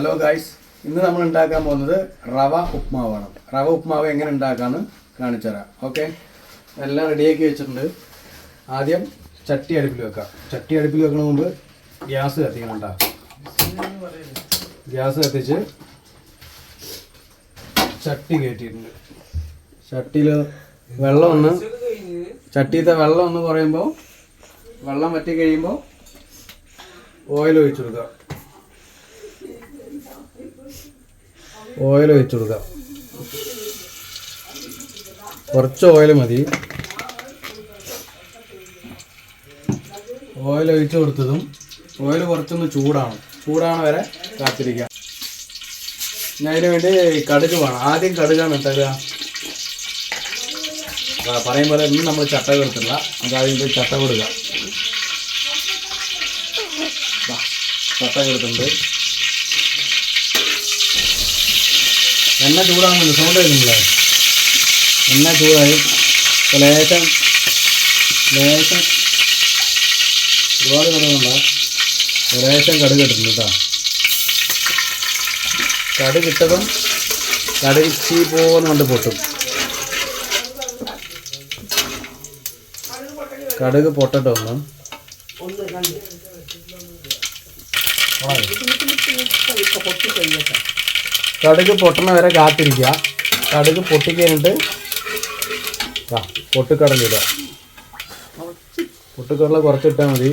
Hello guys ഇന്ന് നമ്മൾ ഉണ്ടാക്കാൻ പോകുന്നത് റവ ഉപ്മാവാണ്. റവ ഉപ്മാവ് എങ്ങനെ ഉണ്ടാക്കാമെന്ന് കാണിച്ചു തരാം. ഓക്കെ എല്ലാം റെഡിയാക്കി വെച്ചിട്ടുണ്ട്. ആദ്യം ചട്ടി അടുപ്പിൽ വെക്കാം. ചട്ടി അടുപ്പിൽ വെക്കണ മുമ്പ് ഗ്യാസ് കത്തിക്കണം ഗ്യാസ് കത്തിച്ച് ചട്ടി കയറ്റിയിട്ടുണ്ട് ചട്ടിയിൽ വെള്ളം ഒന്ന് ചട്ടിയിലത്തെ വെള്ളം ഒന്ന് കുറയുമ്പോൾ വെള്ളം വറ്റി കഴിയുമ്പോൾ ഓയിൽ ഒഴിച്ചു കൊടുക്കുക. ഓയിൽ ഒഴിച്ചു കൊടുക്കാം. കുറച്ച് ഓയിൽ മതി. ഓയിൽ ഒഴിച്ചു കൊടുത്തതും ഓയിൽ കുറച്ചൊന്ന് ചൂടാണ് ചൂടാണ് വരെ കാത്തിരിക്കുക ഞാൻ അതിന് വേണ്ടി കടുക് വേണം. ആദ്യം കടുകാണ് തരുക പറയും പോലെ ഇന്ന് നമ്മൾ ചട്ട കൊടുത്തില്ല നമുക്ക് ആദ്യം ചട്ട കൊടുക്കുക ദാ, ചട്ട കൊടുത്തിട്ടുണ്ട്. എണ്ണ ചൂടാകുന്നുണ്ട്. സൗണ്ട് വരുന്നില്ലേ എണ്ണ ചൂടായി. ലേശം ലേശം ഒരുപാട് കടുകുണ്ടോ. ലേശം കടുക് ഇട്ടിട്ടുണ്ട് കേട്ടോ കടുക് ഇട്ടതും കടുക് ചീ പോകുന്നുണ്ട് പൊട്ടും. കടുക് പൊട്ടട്ടോ ഒന്ന്. കടുക് പൊട്ടണ വരെ കാത്തിരിക്കുക. കടുക് പൊട്ടിക്കഴിഞ്ഞിട്ട് പൊട്ടിക്കടലിടുക പൊട്ടിക്കടല കുറച്ചിട്ടാൽ മതി.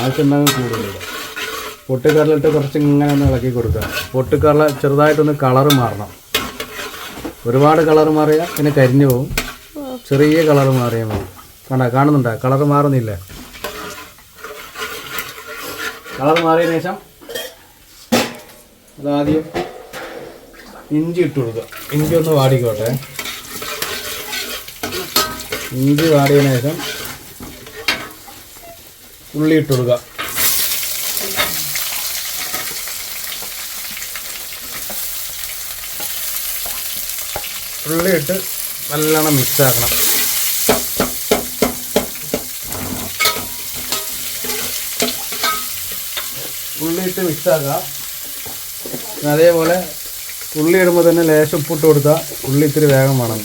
ആവശ്യമുണ്ടെങ്കിൽ കൂടുതലിടുക പൊട്ടിക്കടലിട്ട് കുറച്ച് ഇങ്ങനെ ഒന്ന് ഇളക്കി കൊടുക്കുക. പൊട്ടിക്കടല ചെറുതായിട്ടൊന്ന് കളറ് മാറണം. ഒരുപാട് കളർ മാറിയാൽ പിന്നെ കരിഞ്ഞു പോകും ചെറിയ കളർ മാറിയാൽ മതി. കണ്ട കാണുന്നുണ്ടോ? കളർ മാറുന്നില്ല? കളർ മാറിയതിനു ശേഷം അതാദ്യം ഇഞ്ചി ഇട്ട് കൊടുക്കുക. ഇഞ്ചി ഒന്ന് വാടിക്കോട്ടെ. ഇഞ്ചി വാടിയതിനു ശേഷം ഉള്ളി ഇട്ട് കൊടുക്കുക. ഉള്ളി ഇട്ട് നല്ലോണം മിക്സ് ആക്കണം. ഉള്ളി ഇട്ട് മിക്സ് ആക്കുക അതേപോലെ ഉള്ളി ഇടുമ്പോൾ തന്നെ ലേശം ഉപ്പിട്ട് കൊടുത്താൽ ഉള്ളി ഇത്തിരി വേഗം വേണം.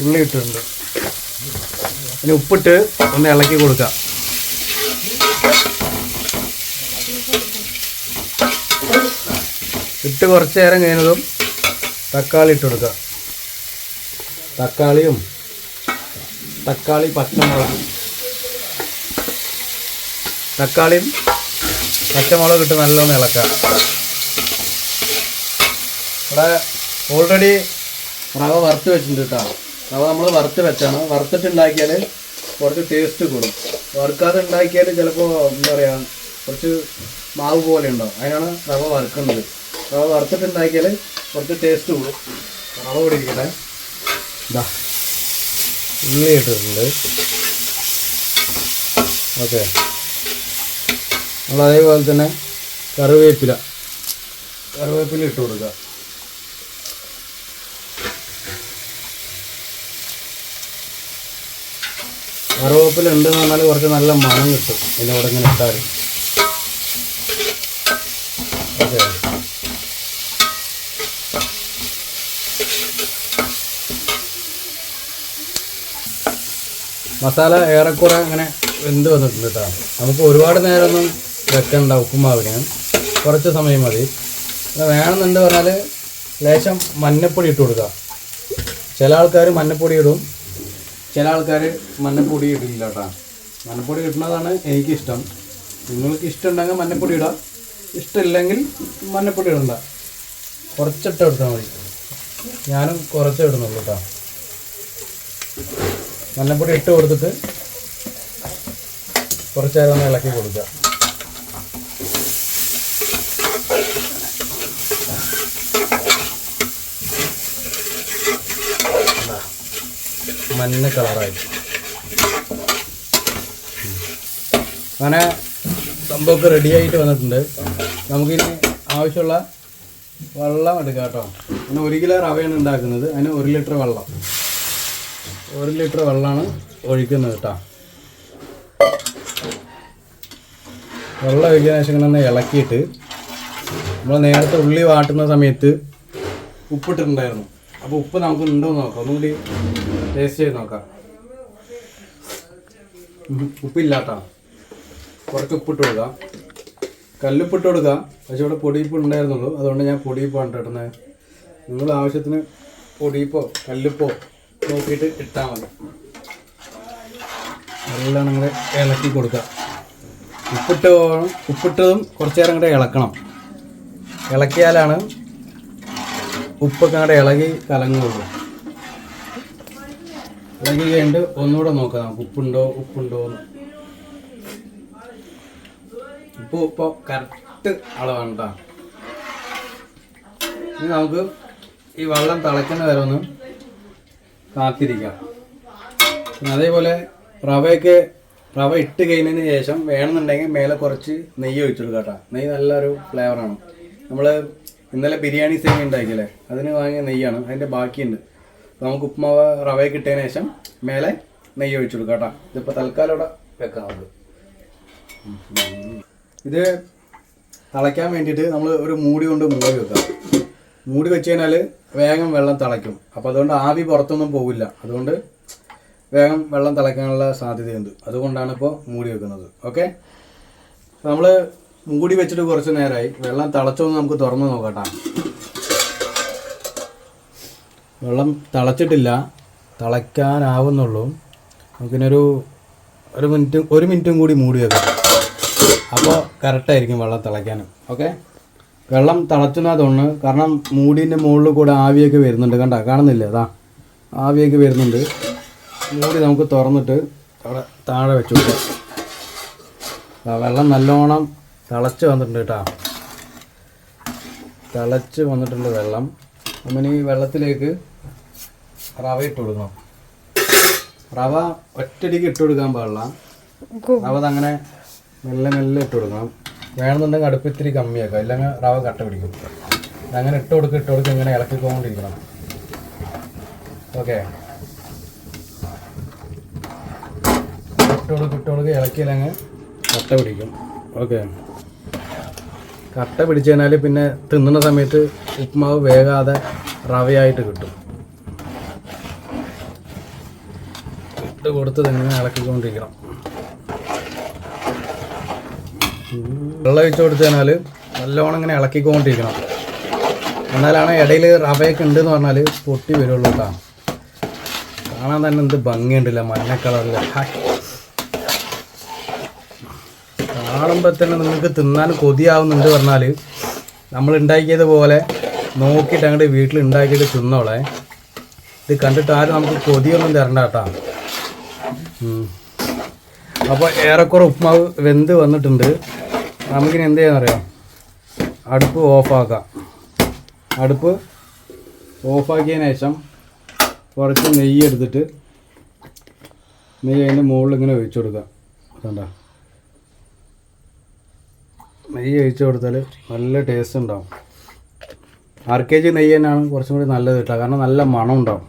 ഉള്ളി ഇട്ടിട്ടുണ്ട്. ഇനി ഉപ്പിട്ട് ഒന്ന് ഇളക്കി കൊടുക്കാം. ഇട്ട് കുറച്ച് നേരം കഴിഞ്ഞതും തക്കാളി ഇട്ട് കൊടുക്കുക തക്കാളിയും തക്കാളി പച്ചമുളകും. തക്കാളിയും പച്ചമുളക് ഇട്ട് നല്ലോണം ഇളക്കുക. ഇവിടെ ഓൾറെഡി റവ വറുത്ത് വെച്ചിട്ടുണ്ട് കേട്ടോ. റവ നമ്മൾ വറുത്ത് വെച്ചാണ്. വറുത്തിട്ട് ഉണ്ടാക്കിയാൽ കുറച്ച് ടേസ്റ്റ് കൂടും. വറുക്കാതെ ഉണ്ടാക്കിയാൽ ചിലപ്പോൾ എന്താ പറയുക കുറച്ച് മാവ് പോലെ ഉണ്ടാവും. അതിനാണ് റവ വറുക്കുന്നത്. റവ വറുത്തിട്ട് ഉണ്ടാക്കിയാൽ കുറച്ച് ടേസ്റ്റ് കൂടും. റവ കൂടി ഇതാ ഉള്ളി ഇട്ടിട്ടുണ്ട്. ഓക്കെ. നമ്മൾ അതേപോലെ തന്നെ കറിവേപ്പില. കറിവേപ്പില ഇട്ട് കൊടുക്കുക. കറിവേപ്പില ഉണ്ടെന്ന് പറഞ്ഞാൽ കുറച്ച് നല്ല മണം കിട്ടും. ഇതിന്റെ കൂടെ ഇങ്ങനെ ഇട്ടാൽ ഓക്കെ. മസാല ഏറെക്കുറെ അങ്ങനെ വെന്ത് വന്നിട്ടുണ്ട് കേട്ടോ. നമുക്ക് ഒരുപാട് നേരമൊന്നും വെക്കണ്ട ഉപ്പുമാവിനെയാണ്. കുറച്ച് സമയം മതി. വേണമെന്നുണ്ട് പറഞ്ഞാൽ ലേശം മഞ്ഞപ്പൊടി ഇട്ട് കൊടുക്കുക ചില ആൾക്കാർ മഞ്ഞപ്പൊടി ഇടും. ചില ആൾക്കാർ മഞ്ഞപ്പൊടി ഇടില്ല കേട്ടോ. മഞ്ഞപ്പൊടി ഇടുന്നതാണ് എനിക്കിഷ്ടം. നിങ്ങൾക്ക് ഇഷ്ടമുണ്ടെങ്കിൽ മഞ്ഞപ്പൊടി ഇടാം. ഇഷ്ടമില്ലെങ്കിൽ മഞ്ഞപ്പൊടി ഇടണ്ട. കുറച്ചിട്ട് എടുത്താൽ മതി. ഞാനും കുറച്ച് ഇടുന്നുള്ളൂ കേട്ടോ. മഞ്ഞപ്പൊടി ഇട്ട് കൊടുത്തിട്ട് കുറച്ച് നേരം ഒന്ന് ഇളക്കി കൊടുക്കുക. മഞ്ഞ കളറായി അങ്ങനെ സംഭവമൊക്കെ റെഡി ആയിട്ട് വന്നിട്ടുണ്ട്. നമുക്കിനി ആവശ്യമുള്ള വെള്ളം എടുക്കാം കേട്ടോ. പിന്നെ ഒരു കിലോ റവയാണ് ഉണ്ടാക്കുന്നത്. അതിന് ഒരു ലിറ്റർ വെള്ളം. ഒരു ലിറ്റർ വെള്ളമാണ് ഒഴിക്കുന്നത് കേട്ടോ. വെള്ളം ഒഴിക്കുന്ന ശേഷം ഇങ്ങനെ ഇളക്കിയിട്ട് നമ്മൾ നേരത്തെ ഉള്ളി വാട്ടുന്ന സമയത്ത് ഉപ്പിട്ടിട്ടുണ്ടായിരുന്നു. അപ്പോൾ ഉപ്പ് നമുക്ക് ഉണ്ടോ എന്ന് നോക്കാം. ഒന്നുകൂടി ടേസ്റ്റ് ചെയ്ത് നോക്കാം. ഉപ്പില്ലാത്ത. കുറച്ച് ഉപ്പിട്ട് കൊടുക്കാം. കല്ലുപ്പിട്ട് കൊടുക്കാം. പക്ഷെ ഇവിടെ പൊടിയിപ്പ് ഉണ്ടായിരുന്നുള്ളൂ. അതുകൊണ്ട് ഞാൻ പൊടിയിപ്പാണ് ഇട്ടുന്നത് നിങ്ങൾ ആവശ്യത്തിന് പൊടിയിപ്പോ കല്ലുപ്പോ നോക്കിയിട്ട് ഇട്ടാൽ മതി. എല്ലാം നിങ്ങൾ ഇളക്കി കൊടുക്കുക. ഉപ്പിട്ട് ഉപ്പിട്ടതും കുറച്ച് നേരം കൂടെ ഇളക്കണം. ഇളക്കിയാലാണ് ഉപ്പൊക്കെ അങ്ങോട്ട് ഇളകി കലങ്ങുള്ളൂ. ഇളകി ഒന്നുകൂടെ നോക്കാം. നമുക്ക് ഉപ്പുണ്ടോ ഉപ്പുണ്ടോ ഉപ്പ് ഇപ്പോൾ കറക്റ്റ് അളവാണ് ഇനി നമുക്ക് ഈ വെള്ളം തിളയ്ക്കുന്ന വരെ ഒന്ന് കാത്തിരിക്കാം. അതേപോലെ റവയൊക്കെ റവ ഇട്ട് കഴിഞ്ഞതിന് ശേഷം വേണമെന്നുണ്ടെങ്കിൽ മേലെ കുറച്ച് നെയ്യ് ഒഴിച്ചു കൊടുക്കാം കേട്ടോ നെയ്യ് നല്ലൊരു ഫ്ലേവറാണ് നമ്മൾ ഇന്നലെ ബിരിയാണി സേമി ഉണ്ടാക്കിയല്ലേ? അതിന് വാങ്ങിയ നെയ്യാണ്. അതിന്റെ ബാക്കിയുണ്ട്. നമുക്ക് ഉപ്പുമാവ് റവ കിട്ടിയതിന് ശേഷം മേലെ നെയ്യ് ഒഴിച്ചു കൊടുക്കാം കേട്ടോ. ഇതിപ്പോൾ തൽക്കാലം ഇവിടെ വെക്കാം നമുക്ക്. ഇത് തിളയ്ക്കാൻ വേണ്ടിയിട്ട് നമ്മൾ ഒരു മൂടി കൊണ്ട് മൂടി വെക്കാം. മൂടി വെച്ച് കഴിഞ്ഞാൽ വേഗം വെള്ളം തിളയ്ക്കും. അപ്പോൾ അതുകൊണ്ട് ആവി പുറത്തൊന്നും പോകില്ല അതുകൊണ്ട് വേഗം വെള്ളം തിളയ്ക്കാനുള്ള സാധ്യതയുണ്ട്. അതുകൊണ്ടാണ് ഇപ്പോൾ മൂടി വെക്കുന്നത്. ഓക്കെ? നമ്മൾ മൂടി വെച്ചിട്ട് കുറച്ച് നേരമായി വെള്ളം തിളച്ചോന്ന് നമുക്ക് തുറന്ന് നോക്കട്ടാ വെള്ളം തിളച്ചിട്ടില്ല തിളയ്ക്കാനാവുന്നുള്ളൂ. നമുക്കിനൊരു ഒരു മിനിറ്റ് ഒരു മിനിറ്റും കൂടി മൂടി വെക്കാം. അപ്പോൾ കറക്റ്റായിരിക്കും വെള്ളം തിളയ്ക്കാനും. ഓക്കെ വെള്ളം തിളച്ചെന്നാ കാരണം മൂടിന്റെ മുകളിൽ കൂടെ ആവിയൊക്കെ വരുന്നുണ്ട്. കണ്ട കാണുന്നില്ല? അതാ ആവിയൊക്കെ വരുന്നുണ്ട്. മൂടി നമുക്ക് തുറന്നിട്ട് അവിടെ താഴെ വെച്ചു കൊടുക്കാം. വെള്ളം നല്ലോണം തിളച്ച് വന്നിട്ടുണ്ട് കേട്ടോ. തിളച്ച് വന്നിട്ടുണ്ട് വെള്ളം. നമ്മൾ ഈ വെള്ളത്തിലേക്ക് റവ ഇട്ട് കൊടുക്കണം. റവ ഒറ്റടിക്ക് ഇട്ട് കൊടുക്കാൻ പാടില്ല. റവ അങ്ങനെ മെല്ലെ മെല്ലെ ഇട്ട് കൊടുക്കണം. വേണമെന്നുണ്ടെങ്കിൽ അടുപ്പ് ഇത്തിരി കമ്മിയാക്കാം. ഇല്ലെങ്കിൽ റവ കട്ട പിടിക്കും. അങ്ങനെ ഇട്ട് കൊടുക്കുക ഇട്ട് കൊടുക്കുക ഇങ്ങനെ ഇളക്കിക്കൊണ്ടിരിക്കണം ഓക്കെ. ഇട്ട് കൊടുക്കുക ഇട്ട് കൊടുക്കുക ഇളക്കിയില്ലെങ്കിൽ കട്ട പിടിക്കും. ഓക്കെ. കട്ട പിടിച്ചു കഴിഞ്ഞാൽ പിന്നെ തിന്നുന്ന സമയത്ത് ഉപ്പുമാവ് വേകാതെ റവയായിട്ട് കിട്ടും. ഇട്ട് കൊടുത്ത് തന്നെ ഇളക്കിക്കൊണ്ടിരിക്കണം. വെള്ളം ഒഴിച്ച് കൊടുത്തു കഴിഞ്ഞാൽ നല്ലോണം ഇങ്ങനെ ഇളക്കിക്കൊണ്ടിരിക്കണം. എന്നാലാണ് ഇടയിൽ റവയൊക്കെ ഉണ്ടെന്ന് പറഞ്ഞാൽ പൊട്ടി വരുള്ളൂ കേട്ടോ. കാണാൻ തന്നെ എന്ത് ഭംഗിയുണ്ടല്ല മഞ്ഞ കളറിൽ കാണുമ്പോൾ തന്നെ നിങ്ങൾക്ക് തിന്നാൻ കൊതിയാവുന്നുണ്ട് പറഞ്ഞാൽ നമ്മൾ ഉണ്ടാക്കിയത് പോലെ നോക്കിയിട്ട് അങ്ങോട്ട് വീട്ടിൽ ഉണ്ടാക്കിയിട്ട് തിന്നോളെ. ഇത് കണ്ടിട്ട് ആരും നമുക്ക് കൊതിയൊന്നും തരണ്ട കേട്ടോ. അപ്പോൾ ഏറെക്കുറെ ഉപ്മാവ് വെന്ത് വന്നിട്ടുണ്ട്. നമുക്കിനി എന്ത് ചെയ്യാന്നറിയാം അടുപ്പ് ഓഫാക്കാം. അടുപ്പ് ഓഫാക്കിയതിന് ശേഷം കുറച്ച് നെയ്യ് എടുത്തിട്ട് നെയ്യ് അതിന്റെ മുകളിൽ ഇങ്ങനെ ഒഴിച്ചു കൊടുക്കുക. കണ്ട? നെയ്യ് ഒഴിച്ചു കൊടുത്താൽ നല്ല ടേസ്റ്റ് ഉണ്ടാവും. ആർ കെ ജി നെയ്യ് തന്നെയാണ് കുറച്ചും കൂടി നല്ലത് കിട്ടുക കാരണം നല്ല മണം ഉണ്ടാവും.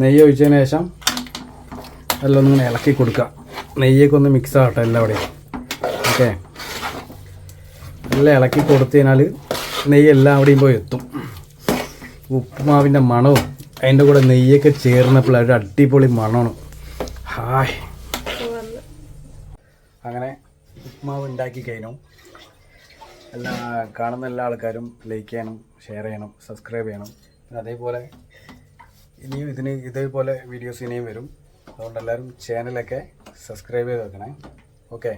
നെയ്യ് ഒഴിച്ചതിന് ശേഷം എല്ലാം ഒന്നിങ്ങനെ ഇളക്കി കൊടുക്കുക. നെയ്യൊക്കെ ഒന്ന് മിക്സ് ആകട്ടെ എല്ലാവിടെയും. ഓക്കെ എല്ലാം ഇളക്കി കൊടുത്തു കഴിഞ്ഞാൽ നെയ്യ് എല്ലാം അവിടെയും പോയി എത്തും. ഉപ്പുമാവിന്റെ മണവും അതിന്റെ കൂടെ നെയ്യൊക്കെ ചേർന്നപ്പോൾ ഒരു അടിപൊളി മണമാണ്. ഹായ്. അങ്ങനെ ഉപ്പുമാവ് ഉണ്ടാക്കി കഴിഞ്ഞു. എല്ലാ കാണുന്ന എല്ലാ ആൾക്കാരും ലൈക്ക് ചെയ്യണം ഷെയർ ചെയ്യണം സബ്സ്ക്രൈബ് ചെയ്യണം. പിന്നെ അതേപോലെ ഇനിയും ഇതിന് ഇതേപോലെ വീഡിയോസ് ഇനിയും വരും. അതുകൊണ്ട് എല്ലാവരും ചാനലൊക്കെ സബ്സ്ക്രൈബ് ചെയ്ത് വെക്കണേ. ഓക്കെ